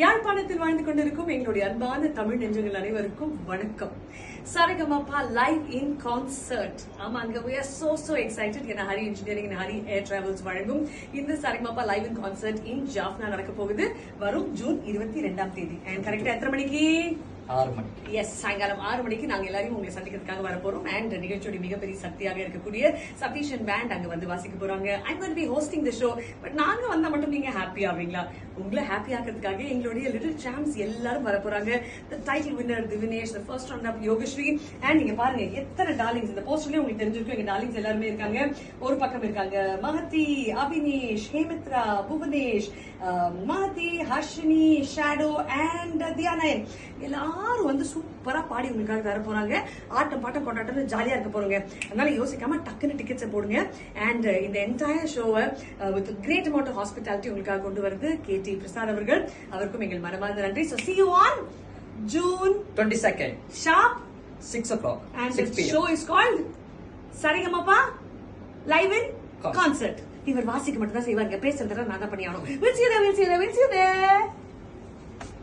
யாழ்ப்பாணத்தில் வாழ்ந்து கொண்டிருக்கும் எங்களுடைய அன்பான தமிழ் நெஞ்சங்கள் அனைவருக்கும் வணக்கம். சரிகமப்பா லைவ் இன் கான்சர்ட் ஆமாங்க we are so so excited என Hari engineering Hari air travels வழங்கும் இந்த Saregamapa live in concert in Jaffna நடக்க போகுது வரும் ஜூன் இருபத்தி ரெண்டாம் தேதி. அண்ட் கரெக்டா எத்தனை மணிக்கு? ஆறு மணிக்கு. எஸ் சாயங்காலம் ஆறு மணிக்கு நாங்க எல்லாரையும் உங்களை சந்திக்கிறதுக்காக வர போறோம் அண்ட் நிகழ்ச்சியோட மிகப்பெரிய சக்தியாக இருக்கக்கூடிய சதீஷன் பேண்ட் அங்க வந்து வாசிக்க போறாங்க. I gonna be hosting the show but நாங்க வந்தா மட்டும் நீங்க ஹாப்பி ஆவீங்களா? உங்களை ஹாப்பி ஆக்கிறதுக்காக எங்களுடைய லிட்டில் சாம்ஸ் எல்லாரும் வர போறாங்க. The title winner Dhivinesh the first round of Yogashree and நீங்க பாருங்க எத்தனை டார்லிங்ஸ் இந்த போஸ்டர்லயே உங்களுக்கு தெரிஞ்சிருக்கும் எங்க டார்லிங்ஸ் எல்லாருமே இருக்காங்க. ஒரு பக்கம் இருக்காங்க மகதி அபினேஷ் ஹேமித்ரா புவனேஷ் அஹ், மகதி ஹர்ஷினி ஷேடோ அண்ட் தியானயன் எல்லாரும் வந்து சூப்பரா பாடி உங்களுக்காக தர போறாங்க. ஆட்டம் பாட்டம் கொண்டாட்டம் ஜாலியா இருக்க போறோங்க அதனால யோசிக்காம டக்குன்னு டிக்கெட்ஸை போடுங்க. அண்ட் இந்த என்டையர் ஷோவை with great amount of hospitality உங்களுக்காக கொண்டு வருது கே டி பிரசாத் அவர்கள். அவருக்கும் எங்கள் மனமார்ந்த நன்றி. So see you on June twenty second sharp six o'clock the show is called Saregamapa live in. Concert இவர் வாசிக்க மட்டும் தான் செய்வாங்க பேசுறதுல நான் தான் பண்ணி ஆகணும் வில்சியதே வில்சியதே வில்சியதே